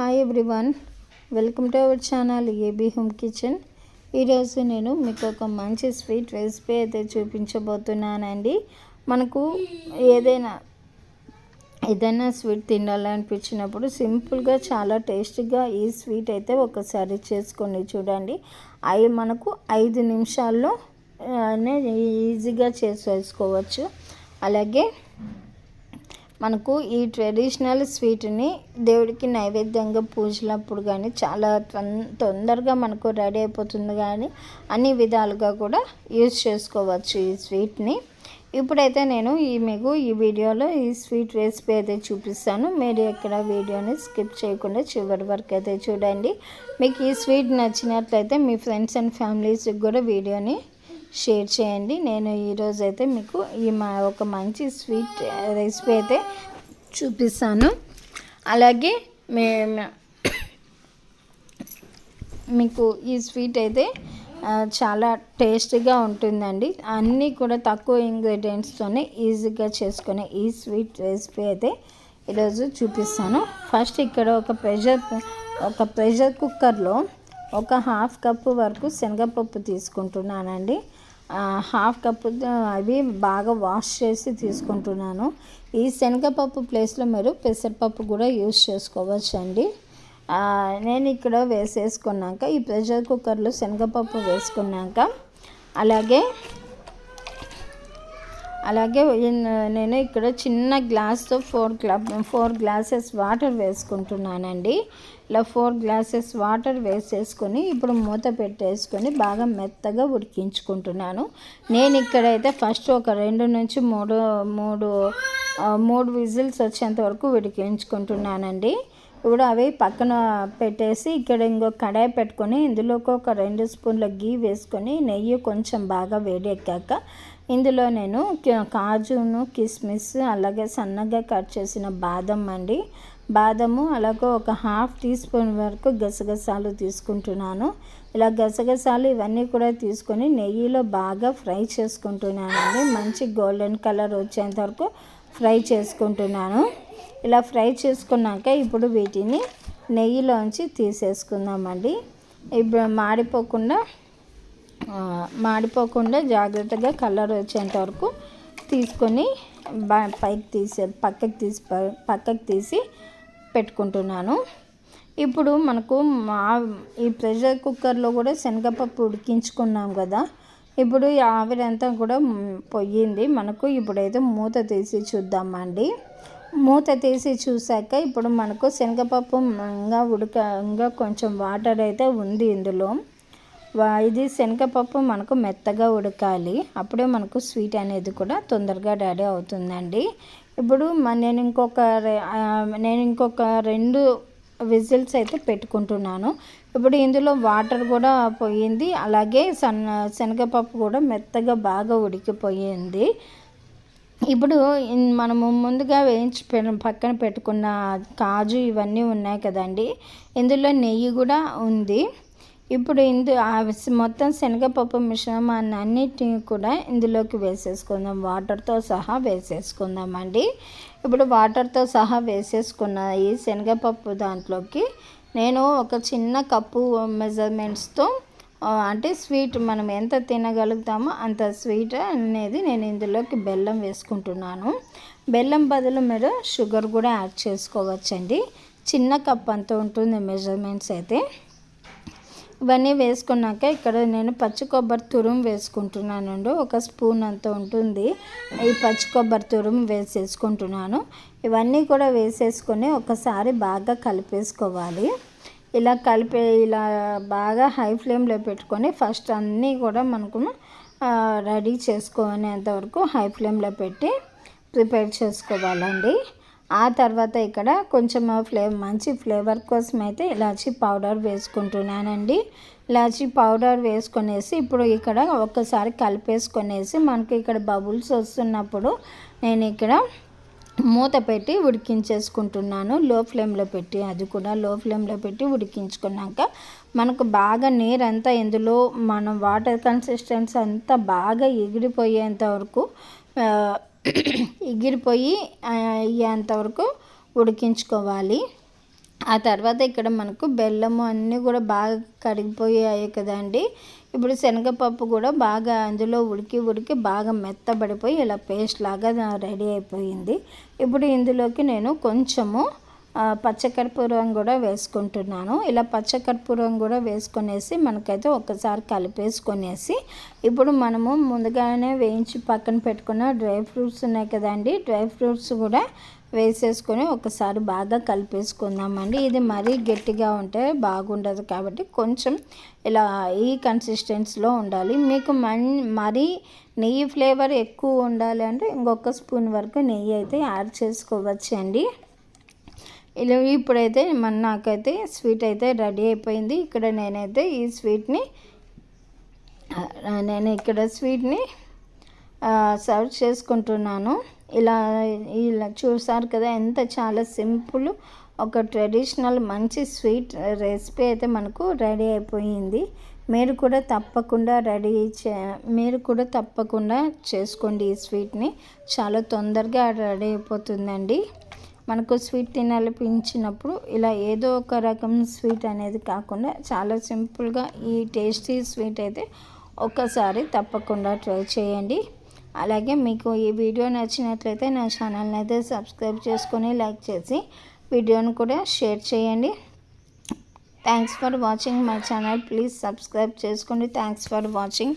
Hi everyone welcome to our channel AB home kitchen ఈరోజు నేను మీకు ఒక మంచి స్వీట్ రెసిపీ అయితే చూపించబోతున్నానండి. మనకు ఏదైనా ఏదైనా స్వీట్ తినాలనిపించినప్పుడు సింపుల్గా చాలా టేస్టీగా ఈ స్వీట్ అయితే ఒకసారి చేసుకొని చూడండి. అవి మనకు ఐదు నిమిషాల్లో ఈజీగా చేసేసుకోవచ్చు. అలాగే మనకు ఈ ట్రెడిషనల్ స్వీట్ని దేవుడికి నైవేద్యంగా పూజలప్పుడు కానీ చాలా తొందరగా మనకు రెడీ అయిపోతుంది కానీ అన్ని విధాలుగా కూడా యూజ్ చేసుకోవచ్చు ఈ స్వీట్ని. ఇప్పుడైతే నేను ఈ మీకు ఈ వీడియోలో ఈ స్వీట్ రెసిపీ అయితే చూపిస్తాను. మీరు ఎక్కడ వీడియోని స్కిప్ చేయకుండా చివరి వరకు అయితే చూడండి. మీకు ఈ స్వీట్ నచ్చినట్లయితే మీ ఫ్రెండ్స్ అండ్ ఫ్యామిలీస్కి కూడా వీడియోని షేర్ చేయండి. నేను ఈరోజు అయితే మీకు ఈ మా ఒక మంచి స్వీట్ రెసిపీ అయితే చూపిస్తాను. అలాగే మే మీకు ఈ స్వీట్ అయితే చాలా టేస్టీగా ఉంటుందండి. అన్నీ కూడా తక్కువ ఇంగ్రీడియంట్స్తోనే ఈజీగా చేసుకునే ఈ స్వీట్ రెసిపీ అయితే ఈరోజు చూపిస్తాను. ఫస్ట్ ఇక్కడ ఒక ప్రెషర్ ఒక ప్రెషర్ కుక్కర్లో ఒక హాఫ్ కప్పు వరకు శనగపప్పు తీసుకుంటున్నానండి. హాఫ్ కప్పు అవి బాగా వాష్ చేసి తీసుకుంటున్నాను. ఈ శనగపప్పు ప్లేస్లో మీరు పెసరపప్పు కూడా యూస్ చేసుకోవచ్చు అండి నేను ఇక్కడ వేసేసుకున్నాక ఈ ప్రెషర్ కుక్కర్లో శనగపప్పు వేసుకున్నాక అలాగే అలాగే నేను ఇక్కడ చిన్న గ్లాస్తో ఫోర్ గ్లా ఫోర్ గ్లాసెస్ వాటర్ వేసుకుంటున్నానండి. ఇలా ఫోర్ గ్లాసెస్ వాటర్ వేసేసుకొని ఇప్పుడు మూత పెట్టేసుకొని బాగా మెత్తగా ఉడికించుకుంటున్నాను. నేను ఇక్కడైతే ఫస్ట్ ఒక రెండు నుంచి మూడు మూడు మూడు విజిల్స్ వచ్చేంత వరకు ఉడికించుకుంటున్నానండి. ఇప్పుడు అవి పక్కన పెట్టేసి ఇక్కడ ఇంకో కడాయి పెట్టుకొని ఇందులోకి ఒక రెండు స్పూన్ల గీ వేసుకొని నెయ్యి కొంచెం బాగా వేడెక్కాక ఇందులో నేను కాజును కిస్మిస్ అలాగే సన్నగా కట్ చేసిన బాదం అండి. బాదము అలాగే ఒక హాఫ్ టీ స్పూన్ వరకు గసగసాలు తీసుకుంటున్నాను. ఇలా గసగసాలు ఇవన్నీ కూడా తీసుకొని నెయ్యిలో బాగా ఫ్రై చేసుకుంటున్నానండి. మంచి గోల్డెన్ కలర్ వచ్చేంత వరకు ఫ్రై చేసుకుంటున్నాను. ఇలా ఫ్రై చేసుకున్నాక ఇప్పుడు వీటిని నెయ్యిలోంచి తీసేసుకుందామండి. ఇప్పుడు మాడిపోకుండా మాడిపోకుండా జాగ్రత్తగా కలర్ వచ్చేంత వరకు తీసుకొని పైకి తీసే పక్కకి తీసి పక్కకి తీసి పెట్టుకుంటున్నాను. ఇప్పుడు మనకు మా ఈ ప్రెషర్ కుక్కర్లో కూడా శనగపప్పు ఉడికించుకున్నాం కదా. ఇప్పుడు ఈ ఆవిరంతా కూడా పొయ్యింది. మనకు ఇప్పుడైతే మూత తీసి చూద్దామండి. మూత తీసి చూసాక ఇప్పుడు మనకు శనగపప్పు ఇంకా ఉడక ఇంకా కొంచెం వాటర్ అయితే ఉంది ఇందులో. ఇది శనగపప్పు మనకు మెత్తగా ఉడకాలి. అప్పుడే మనకు స్వీట్ అనేది కూడా తొందరగా రెడీ అవుతుందండి. ఇప్పుడు నేను ఇంకొక నేను ఇంకొక రెండు విజిల్స్ అయితే పెట్టుకుంటున్నాను. ఇప్పుడు ఇందులో వాటర్ కూడా పోయింది. అలాగే సన్న శనగపప్పు కూడా మెత్తగా బాగా ఉడికిపోయింది. ఇప్పుడు మనము ముందుగా వేయించి పక్కన పెట్టుకున్న కాజు ఇవన్నీ ఉన్నాయి కదండి. ఇందులో నెయ్యి కూడా ఉంది. ఇప్పుడు ఇందు మొత్తం శనగపప్పు మిశ్రమాన్ని అన్నిటిని కూడా ఇందులోకి వేసేసుకుందాం. వాటర్తో సహా వేసేసుకుందామండి. ఇప్పుడు వాటర్తో సహా వేసేసుకున్న ఈ శనగపప్పు దాంట్లోకి నేను ఒక చిన్న కప్పు మెజర్మెంట్స్తో అంటే స్వీట్ మనం ఎంత తినగలుగుతామో అంత స్వీట్ అనేది నేను ఇందులోకి బెల్లం వేసుకుంటున్నాను. బెల్లం బదులు మీరు షుగర్ కూడా యాడ్ చేసుకోవచ్చండి. చిన్న కప్ అంత ఉంటుంది మెజర్మెంట్స్ అయితే. ఇవన్నీ వేసుకున్నాక ఇక్కడ నేను పచ్చి కొబ్బరి తురుము వేసుకుంటున్నానండి. ఒక స్పూన్ అంత ఉంటుంది. ఈ పచ్చి కొబ్బరి తురుము వేసేసుకుంటున్నాను. ఇవన్నీ కూడా వేసేసుకొని ఒకసారి బాగా కలిపేసుకోవాలి. ఇలా కలిపే ఇలా బాగా హై ఫ్లేమ్లో పెట్టుకొని ఫస్ట్ అన్నీ కూడా మనకు రెడీ చేసుకునేంతవరకు హై ఫ్లేమ్లో పెట్టి ప్రిపేర్ చేసుకోవాలండి. ఆ తర్వాత ఇక్కడ కొంచెం ఫ్లే మంచి ఫ్లేవర్ కోసం అయితే ఇలాచీ పౌడర్ వేసుకుంటున్నానండి. ఇలాచీ పౌడర్ వేసుకొనేసి ఇప్పుడు ఇక్కడ ఒక్కసారి కలిపేసుకొనేసి మనకి ఇక్కడ బబుల్స్ వస్తున్నప్పుడు నేను ఇక్కడ మూత పెట్టి ఉడికించేసుకుంటున్నాను. లో ఫ్లేమ్లో పెట్టి అది కూడా లో ఫ్లేమ్లో పెట్టి ఉడికించుకున్నాక మనకు బాగా నీరంతా ఇందులో మనం వాటర్ కన్సిస్టెన్సీ అంతా బాగా ఎగిరిపోయేంత వరకు ఎగిరిపోయి అయ్యేంతవరకు ఉడికించుకోవాలి. ఆ తర్వాత ఇక్కడ మనకు బెల్లము అన్నీ కూడా బాగా కరిగిపోయాయి కదండి. ఇప్పుడు శనగపప్పు కూడా బాగా అందులో ఉడికి ఉడికి బాగా మెత్తబడిపోయి ఇలా పేస్ట్ లాగా రెడీ అయిపోయింది. ఇప్పుడు ఇందులోకి నేను కొంచెము పచ్చకర్పూరం కూడా వేసుకుంటున్నాను. ఇలా పచ్చకర్పూరం కూడా వేసుకొనేసి మనకైతే ఒకసారి కలిపేసుకొనేసి ఇప్పుడు మనము ముందుగానే వేయించి పక్కన పెట్టుకున్న డ్రై ఫ్రూట్స్ ఉన్నాయి కదండి డ్రై ఫ్రూట్స్ కూడా వేసేసుకొని ఒకసారి బాగా కలిపేసుకుందామండి. ఇది మరీ గట్టిగా ఉంటే బాగుండదు కాబట్టి కొంచెం ఇలా ఈ కన్సిస్టెన్సీలో ఉండాలి. మీకు మన్ మరీ నెయ్యి ఫ్లేవర్ ఎక్కువ ఉండాలి అంటే ఇంకొక స్పూన్ వరకు నెయ్యి అయితే యాడ్ చేసుకోవచ్చు అండి ఇలా ఇప్పుడైతే మన నాకైతే స్వీట్ అయితే రెడీ అయిపోయింది. ఇక్కడ నేనైతే ఈ స్వీట్ని నేను ఇక్కడ స్వీట్ని సర్వ్ చేసుకుంటున్నాను. ఇలా ఇలా చూసారు కదా ఎంత చాలా సింపుల్ ఒక ట్రెడిషనల్ మంచి స్వీట్ రెసిపీ అయితే మనకు రెడీ అయిపోయింది. మీరు కూడా తప్పకుండా రెడీ చే మీరు కూడా తప్పకుండా చేసుకోండి ఈ స్వీట్ని. చాలా తొందరగా రెడీ అయిపోతుందండి. మనకు స్వీట్ తినాలనిపించినప్పుడు ఇలా ఏదో ఒక రకం స్వీట్ అనేది కాకుండా చాలా సింపుల్గా ఈ టేస్టీ స్వీట్ అయితే ఒక్కసారి తప్పకుండా ట్రై చేయండి. అలాగే మీకు ఈ వీడియో నచ్చినట్లయితే నా ఛానల్ని అయితే సబ్స్క్రైబ్ చేసుకొని లైక్ చేసి వీడియోను కూడా షేర్ చేయండి. Thanks for watching my channel. Please subscribe చేసుకోండి. Thanks for watching.